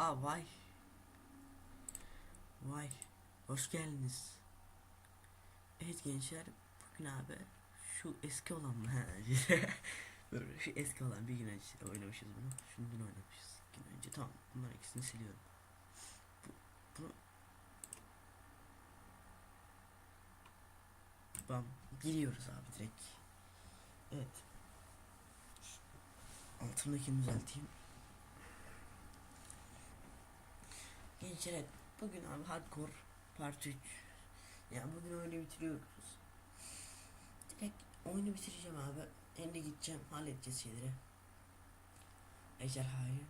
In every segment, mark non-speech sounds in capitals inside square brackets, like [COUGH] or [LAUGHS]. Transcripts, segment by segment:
Aa vay. Vay. Hoş geldiniz. Evet gençler bugün abi şu eski olan mı? [LAUGHS] Şu eski olan bir gün önce oynamışız bunu. Şunu dün oynamışız. Gün önce tamam bunların ikisini siliyorum. Bu, bunu Bam giriyoruz abi direkt. Evet. Altındakini düzelteyim. Gençler bugün abi hardcore part 3. Yani bugün oyunu bitiriyoruz. Direkt oyunu bitireceğim abi. Hem de gideceğim halledeceğiz şeyleri. Ejderhayı.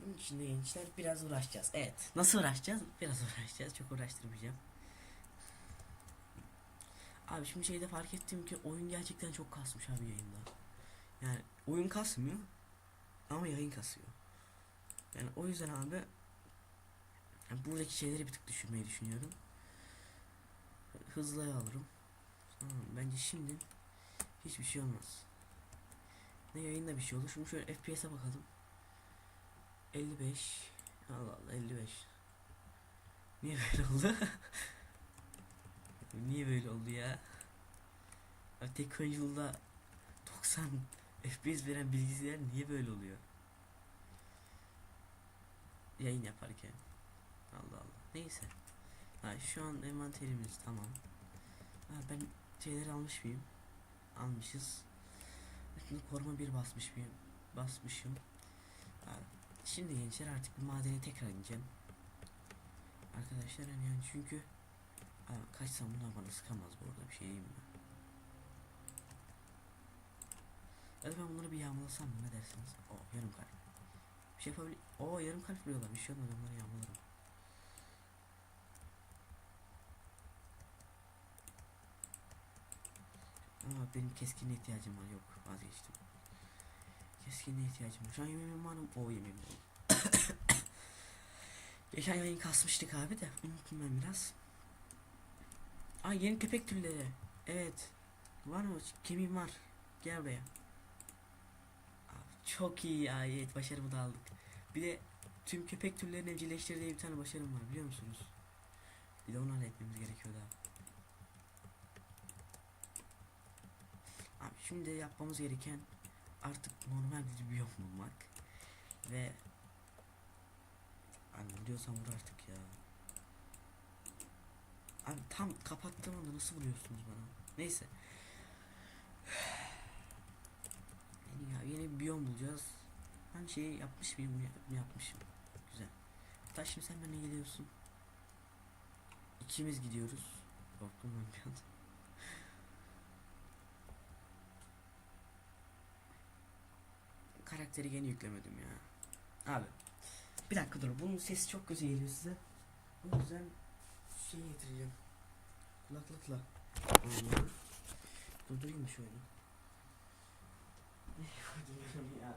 Bunun için de gençler biraz uğraşacağız. Evet. Nasıl uğraşacağız? Biraz [LAUGHS] uğraşacağız. Çok uğraştırmayacağım. Abi şimdi şeyde fark ettim ki oyun gerçekten çok kasmış abi yayında. Yani oyun kasmıyor ama yayın kasıyor. Yani o yüzden abi yani buradaki şeyleri bir tık düşürmeyi düşünüyorum. Hızlıya alırım. Bence şimdi hiçbir şey olmaz. Ne yayında bir şey olur. Şimdi şöyle FPS'e bakalım. 55 Allah Allah 55 Niye böyle oldu? [LAUGHS] Niye böyle oldu ya? Abi tek oyunculuğda 90 FPS veren bilgisayar niye böyle oluyor? Yayın yaparken. Allah Allah. Neyse. Ha, şu an envanterimiz tamam. Ha, ben şeyleri almış mıyım? Almışız. Şimdi koruma bir basmış mıyım? Basmışım. Ha, şimdi gençler artık bir madene tekrar ineceğim. Arkadaşlar yani, yani çünkü ha, kaçsam bunlar bana sıkamaz bu arada bir şey diyeyim mi? Ya da ben bunları bir yağmalasam mı ne dersiniz? O yarım kalp. Bir şey yapabilir. Oo yarım kalp vuruyorlar. Bir şey olmadı onları yağmalarım. Ama benim keskinliğe ihtiyacım var. Yok vazgeçtim. Keskinliğe ihtiyacım var. Şu an yemeğim var mı? O yemeğim var. [COUGHS] Geçen yayın kasmıştık abi de. Unuttum ben biraz. Aa yeni köpek türleri. Evet. Var mı? Kemiğim var. Gel buraya. Abi, çok iyi ya. Evet başarımı da aldık. Bir de tüm köpek türlerini evcilleştir diye bir tane başarım var biliyor musunuz? Bir de onu halletmemiz gerekiyor daha. Abi şimdi yapmamız gereken artık normal bir biyom bulmak ve Abi vuruyorsan vur artık ya. Abi tam kapattığım anda nasıl vuruyorsunuz bana? Neyse. Yeni, ya, yeni bir biyom bulacağız. Ben şeyi yapmış mıyım? Yap- Yapmışım. Güzel. Hatta şimdi sen benimle geliyorsun. İkimiz gidiyoruz. Korktum ben bir an. Karakteri gene yüklemedim ya. Abi. Bir dakika dur. Bunun sesi çok kötü geliyor size. O yüzden şey getireceğim. Kulaklıkla. Durdurayım mı şu [LAUGHS] oyunu? Ya.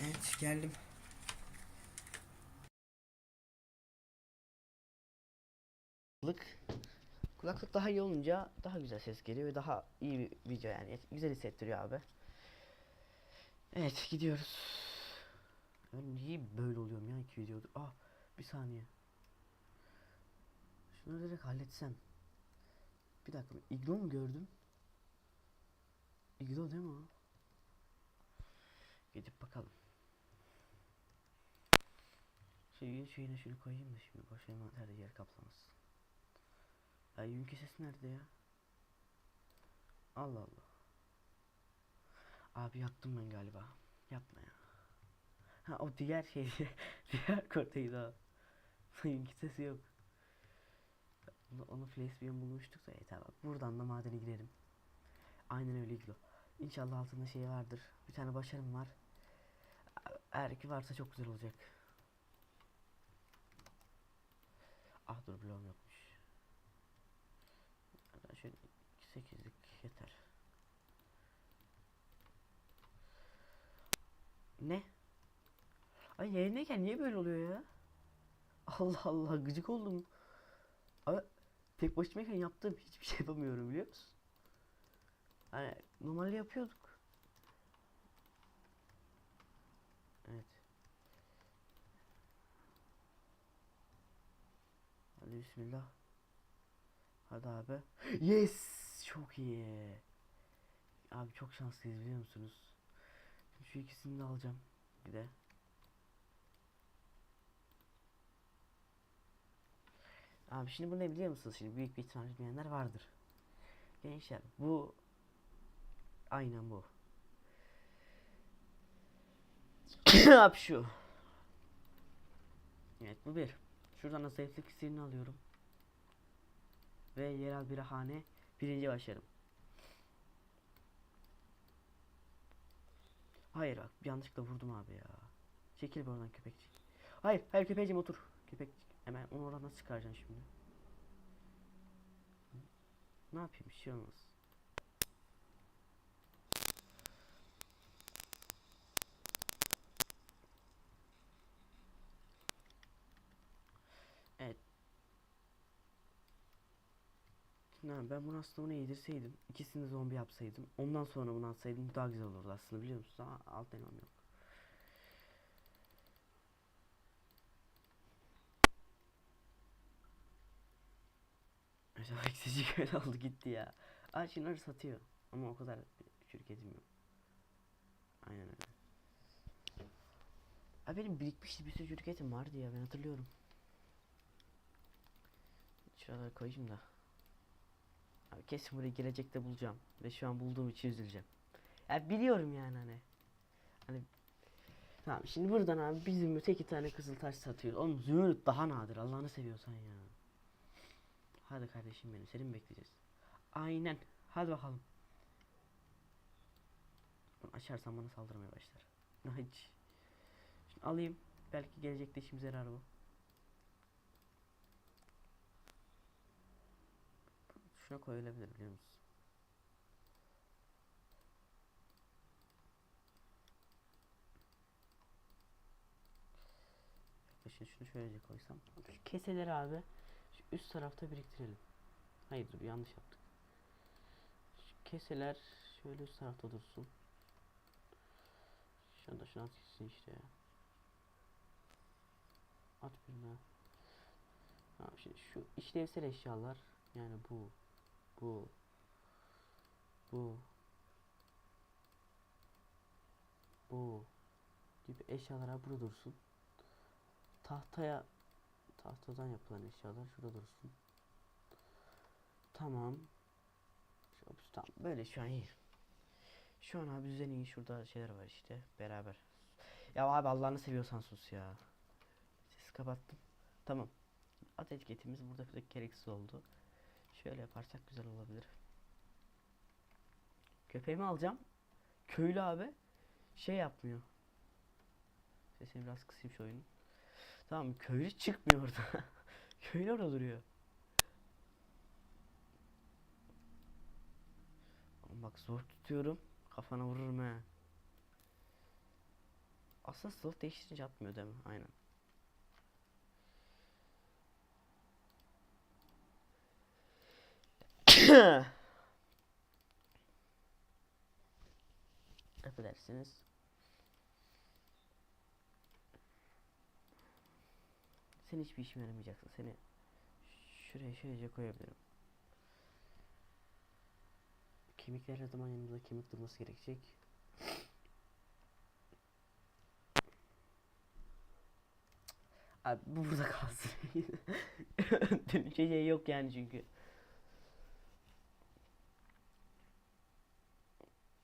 Evet geldim. Kulaklık daha iyi olunca daha güzel ses geliyor ve daha iyi bir video yani güzel hissettiriyor abi. Evet gidiyoruz. Ben niye böyle oluyorum ya iki videodur. Ah bir saniye. Şunu direkt halletsem. Bir dakika iglo mu gördüm? İglo değil mi o? Gidip bakalım. Şeyin şeyine şunu koyayım da şimdi boş envanterde yer kaplamasın. Ya yün kesesi nerede ya? Allah Allah. Abi yaktım ben galiba. Yapma ya. Ha o diğer şey [LAUGHS] diğer kodeydi o. yün kesesi yok. Onu, onu Flacebeam bulmuştuk da yeter bak. Buradan da madene girelim. Aynen öyle Iglo. İnşallah altında şey vardır. Bir tane başarım var. Eğer ki varsa çok güzel olacak. Ah dur bloğum yokmuş. şöyle 8'lik yeter. Ne? Ay yayındayken niye böyle oluyor ya? Allah Allah gıcık oldum. Abi tek başımayken yaptığım hiçbir şey yapamıyorum biliyor musun? Hani normalde yapıyorduk. Evet. Hadi bismillah. Hadi abi. Yes! Çok iyi. Abi çok şanslıyız biliyor musunuz? Şu ikisini de alacağım. Bir de. Abi şimdi bu ne biliyor musunuz? Şimdi büyük bir ihtimalle bilmeyenler vardır. Gençler bu aynen bu. [COUGHS] Abi şu. Evet bu bir. Şuradan da zayıflık iksirini alıyorum. Ve yerel bir hane birinci başarım. Hayır bak yanlışlıkla vurdum abi ya. Çekil bir oradan köpekçik. Hayır hayır köpeğim otur. Köpekçik. Hemen onu oradan nasıl çıkaracaksın şimdi? Ne yapayım bir şey olmaz. Evet. Ha, ben bunu aslında bunu yedirseydim. ikisini zombi yapsaydım. Ondan sonra bunu atsaydım daha güzel olurdu aslında biliyor musunuz? Ama alt elmam yok. Mesela [LAUGHS] eksici böyle oldu gitti ya. Aa şunları satıyor. Ama o kadar şirketim yok. Aynen öyle. Abi benim birikmişti bir sürü şirketim vardı ya ben hatırlıyorum. Şuralara koyayım da. Abi kesin burayı gelecekte bulacağım. Ve şu an bulduğum için üzüleceğim. Ya biliyorum yani hani. Hani Tamam şimdi buradan abi bir zümrüt iki tane kızıl taş satıyor. Oğlum zümrüt daha nadir Allah'ını seviyorsan ya. Hadi kardeşim benim seni mi bekleyeceğiz? Aynen. Hadi bakalım. Bunu açarsam bana saldırmaya başlar. Hiç. Şimdi alayım. Belki gelecekte işimize yarar bu. Şuna koyulabilir biliyor musun? Bakın şunu şöylece koysam. Şu keseleri abi şu üst tarafta biriktirelim. Hayır dur yanlış yaptık. Şu keseler şöyle üst tarafta dursun. Şunu da şunu at gitsin işte. At birine. Tamam şimdi şu işlevsel eşyalar yani bu bu bu bu gibi eşyalara burada dursun. Tahtaya tahtadan yapılan eşyalar şurada dursun. Tamam. Tamam böyle şu an iyi. Şu an abi düzen iyi şurada şeyler var işte beraber. Ya abi Allah'ını seviyorsan sus ya. Sesi kapattım. Tamam. At etiketimiz burada gereksiz oldu. Şöyle yaparsak güzel olabilir. Köpeğimi alacağım. Köylü abi şey yapmıyor. Sesini biraz kısayım şu oyunu. Tamam köylü çıkmıyor orada. [LAUGHS] köylü orada duruyor. Bak zor tutuyorum. Kafana vururum he. Aslında slow değiştirince atmıyor değil mi? Aynen. [COUGHS] Affedersiniz. Sen hiçbir işime yaramayacaksın. Seni şuraya şöylece koyabilirim. Kemikler her zaman yanımızda kemik durması gerekecek. Abi bu burada kalsın. [LAUGHS] Dönüşeceği yok yani çünkü.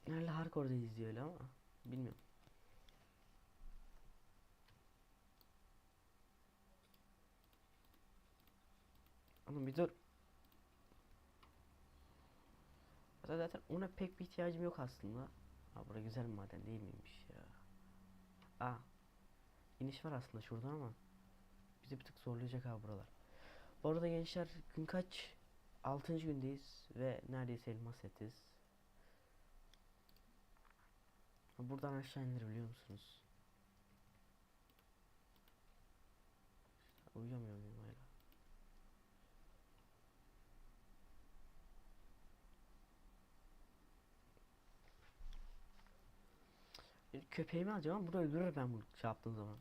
Nerede hardcore'da izliyor öyle ama bilmiyorum. Ama bir dur. Zaten ona pek bir ihtiyacım yok aslında. Ha bura güzel maden değil miymiş ya. Aa. iniş var aslında şuradan ama bizi bir tık zorlayacak ha buralar. Bu arada gençler gün kaç? 6. gündeyiz ve neredeyse elmas setiz. Buradan aşağı indir biliyor musunuz? Uyuyamıyor muyum hala? E, Köpeğimi alacağım bunu öldürür ben bunu şey yaptığım zaman.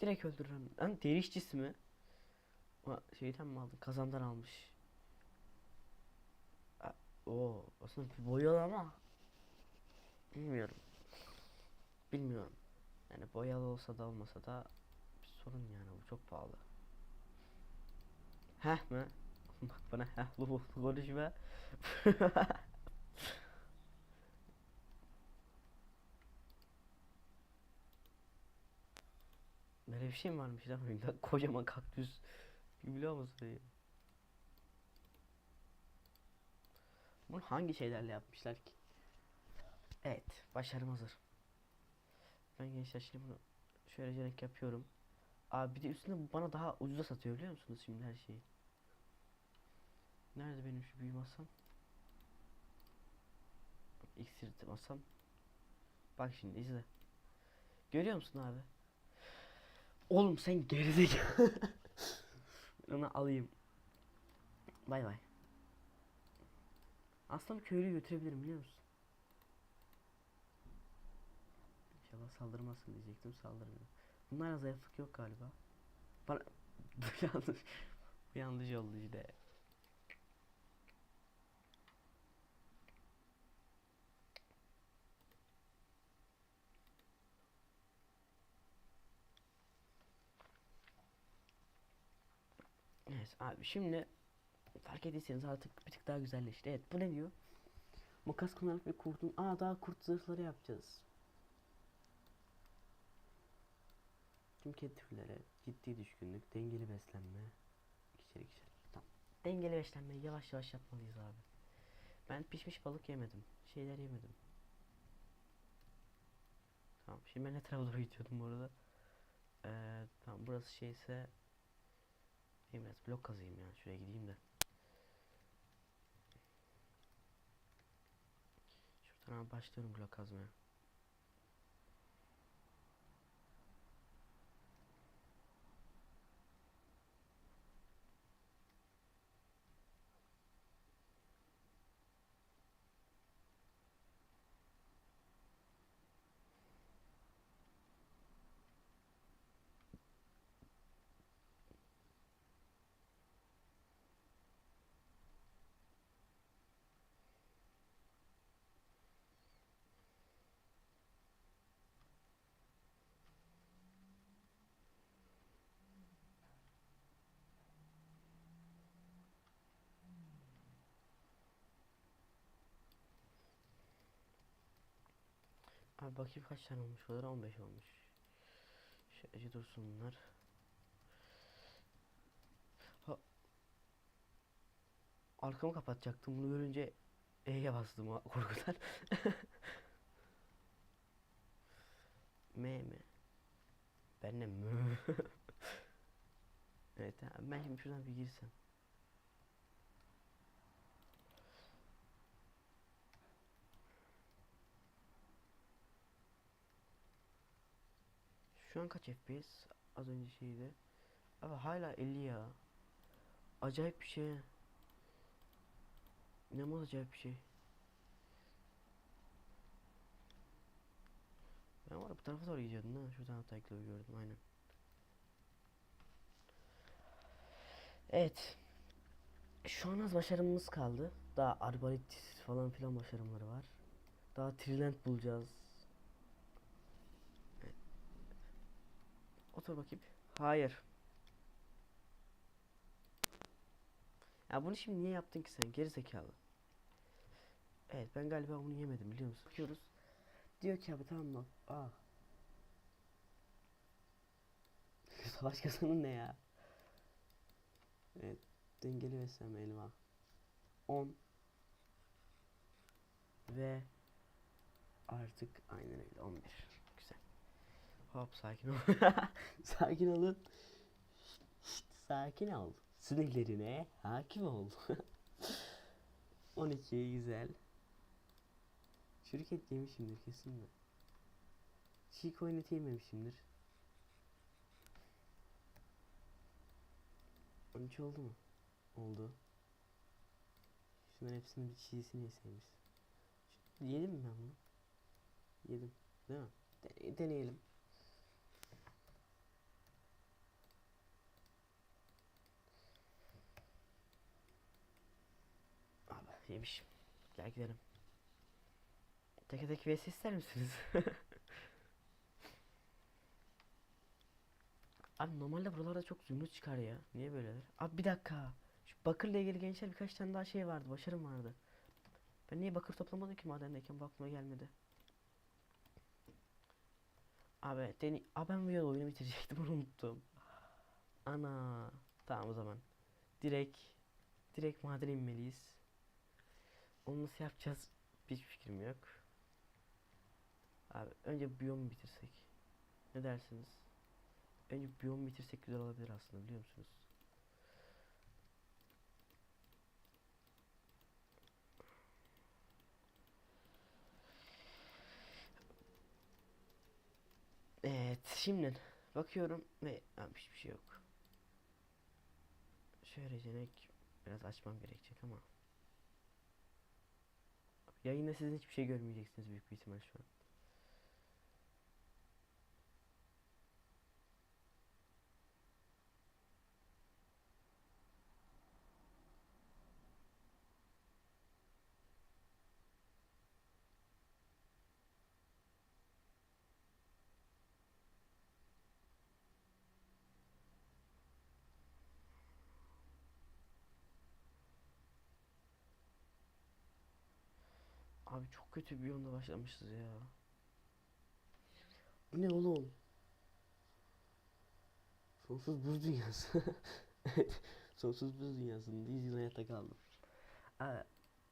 Direkt öldürürüm. Lan deri işçisi mi? Şeyden mi aldın? Kazandan almış. Oo, aslında boyalı ama bilmiyorum. Bilmiyorum. Yani boyalı olsa da olmasa da bir sorun yani bu çok pahalı. Heh mi? [LAUGHS] Bak bana heh bu [LAUGHS] bu konuşma. [LAUGHS] Böyle bir şey mi varmış lan oyunda? Kocaman kaktüs. Biliyor musun? ya? Bunu hangi şeylerle yapmışlar ki? Evet, başarım hazır. Ben gençler şimdi bunu şöyle renk yapıyorum. Abi bir de üstüne bana daha ucuza satıyor biliyor musunuz şimdi her şeyi? Nerede benim şu büyü masam? İksir masam. Bak şimdi izle. Görüyor musun abi? Oğlum sen gerizekalı. [LAUGHS] Onu alayım. Bay bay. Aslında köylü götürebilirim biliyor musun? İnşallah saldırmasın diyecektim saldırmıyor. Bunlara zayıflık yok galiba. Bana [LAUGHS] bu yanlış. Bu yanlış oldu işte. Evet abi şimdi fark ettiyseniz artık bir tık daha güzelleşti. Evet bu ne diyor? Makas kullanarak bir kurtun. Aa daha kurt zırhları yapacağız. Tüm kedi türleri ciddi düşkünlük, dengeli beslenme. İkişer ikişer. Tamam. Dengeli beslenmeyi yavaş yavaş yapmalıyız abi. Ben pişmiş balık yemedim. Şeyler yemedim. Tamam. Şimdi ben ne tarafa doğru gidiyordum bu arada? Ee, tamam burası şeyse Benim biraz blok kazayım ya. Şuraya gideyim de. Şuradan abi başlıyorum blok kazmaya. Abi bakayım kaç tane olmuş olur 15 olmuş. Şöyle dursun bunlar. Ha. Arkamı kapatacaktım bunu görünce E'ye bastım korkudan. [LAUGHS] M mi? Ben de mü. [LAUGHS] evet ben şimdi şuradan bir girsem. Şu an kaç FPS? Az önce şeydi. Abi hala 50 ya. Acayip bir şey. Ne mi acayip bir şey. Ben var bu tarafa doğru gidiyordum ha. Şuradan eklevi gördüm aynen. Evet. Şu an az başarımız kaldı. Daha arbalet falan filan başarımları var. Daha trilent bulacağız. Otur bakayım. Hayır. Ya bunu şimdi niye yaptın ki sen geri zekalı? Evet ben galiba bunu yemedim biliyor musun? Bakıyoruz. Diyor ki abi tamam mı? Aa. [LAUGHS] Savaş kazanın ne ya? Evet. Dengeli beslenme elma. 10 ve artık aynen öyle 11. Hop sakin ol. [LAUGHS] [LAUGHS] sakin olun. Sakin ol. Sinirlerine hakim ol. [LAUGHS] 12 güzel. Çürük et yemişimdir kesin de. Çiğ koyun eti yememişimdir. 13 oldu mu? Oldu. Şunların hepsinin bir çiğsini yeseymiş. Yedim mi ben bunu? Yedim. Değil mi? De- deneyelim. Abi yemişim. Gel gidelim. Teke tek vs ister misiniz? [LAUGHS] Abi normalde buralarda çok zümrüt çıkar ya. Niye böyleler? Abi bir dakika. Şu bakırla ilgili gençler birkaç tane daha şey vardı. Başarım vardı. Ben niye bakır toplamadım ki madendeyken bu aklıma gelmedi. Abi deni Abi ben bu oyunu bitirecektim [LAUGHS] onu unuttum. Ana. Tamam o zaman. Direkt direkt madene inmeliyiz. Onu nasıl yapacağız? Hiçbir fikrim yok. Abi önce biyomu bitirsek. Ne dersiniz? Önce biyomu bitirsek güzel olabilir aslında biliyor musunuz? Evet şimdi bakıyorum ve abi hiçbir şey yok. Şöyle biraz açmam gerekecek ama Yayında sizin hiçbir şey görmeyeceksiniz büyük bir ihtimal şu an. Abi çok kötü bir yolda başlamışız ya. Bu ne oğlum? Sonsuz buz dünyası. evet. [LAUGHS] Sonsuz buz dünyasında 100 yıl hayatta kaldım. Aa,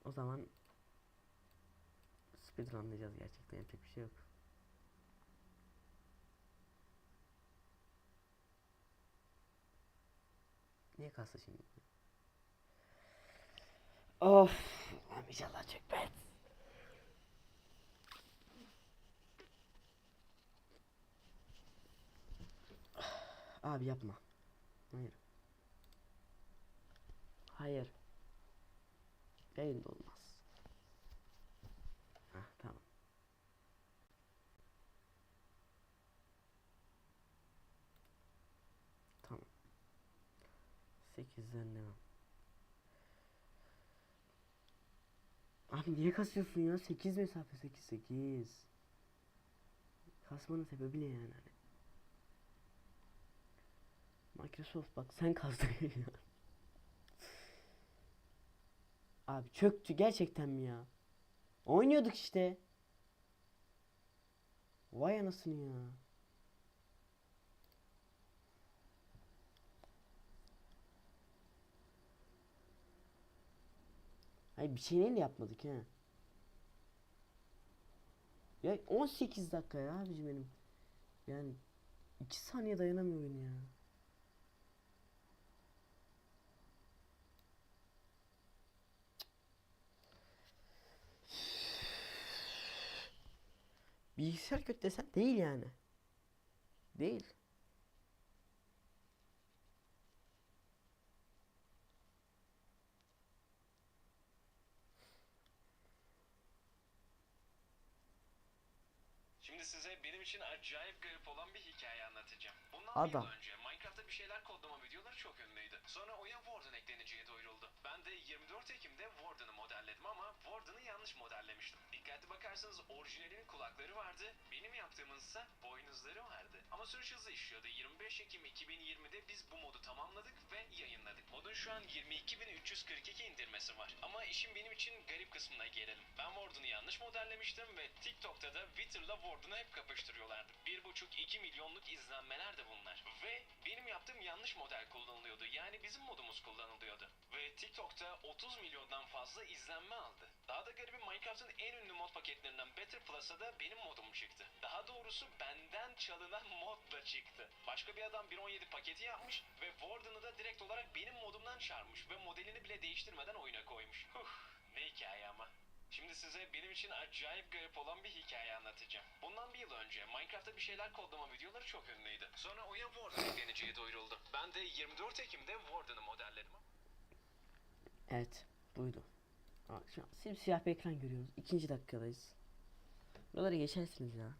o zaman speedrunlayacağız gerçekten yapacak bir şey yok. Niye kastı şimdi? Of, Allah'ım inşallah çökmez. Abi yapma. Hayır. Hayır. Yayında olmaz. Hah tamam. Tamam. 8'den devam. Abi niye kasıyorsun ya? 8 mesafe 8 8. Kasmanın sebebi ne yani? Hani? Microsoft bak sen kazdın ya. Abi çöktü gerçekten mi ya? Oynuyorduk işte. Vay anasını ya. Hayır bir şey neyle yapmadık ha. Ya 18 dakika ya abicim benim. Yani 2 saniye dayanamıyor oyun ya. Bilgisayar kötü desen değil yani. Değil. Şimdi size benim için acayip garip olan bir hikaye anlatacağım. Bundan Adam. bir yıl önce Warden'ı yanlış modellemiştim. Dikkatli bakarsanız orijinalinin kulakları vardı, benim yaptığımın ise boynuzları vardı. Ama süreç hızlı işliyordu. 25 Ekim 2020'de biz bu modu tamamladık ve yayınladık. Modun şu an 22.342 indirmesi var. Ama işin benim için garip kısmına gelelim. Ben Warden'ı yanlış modellemiştim ve TikTok'ta da Wither'la Warden'ı hep kapıştırıyorlardı. 1.5-2 milyonluk izlenmeler de bunlar. Ve benim yaptığım yanlış model kullanılıyordu. Yani bizim modumuz kullanılıyordu. Ve TikTok'ta 30 milyondan fazla izlenme aldı. Daha da garibi Minecraft'ın en ünlü mod paketlerinden Better Plus'a da benim modum çıktı. Daha doğrusu benden çalınan [LAUGHS] mod da çıktı. Başka bir adam 1.17 paketi yapmış ve Warden'ı da direkt olarak benim modumdan çarpmış ve modelini bile değiştirmeden oyuna koymuş. Huh. Ne hikaye ama? Şimdi size benim için acayip garip olan bir hikaye anlatacağım. Bundan bir yıl önce Minecraft'ta bir şeyler kodlama videoları çok ünlüydü. Sonra oyuna Warden ekleneceği duyuruldu. Ben de 24 Ekim'de Warden'ı modelledim. Evet buydu. Aa, şu an simsiyah bir ekran görüyoruz. İkinci dakikadayız. Buraları geçersiniz ya.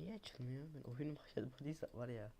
Niye açılmıyor? Ben oyunun başladı var ya.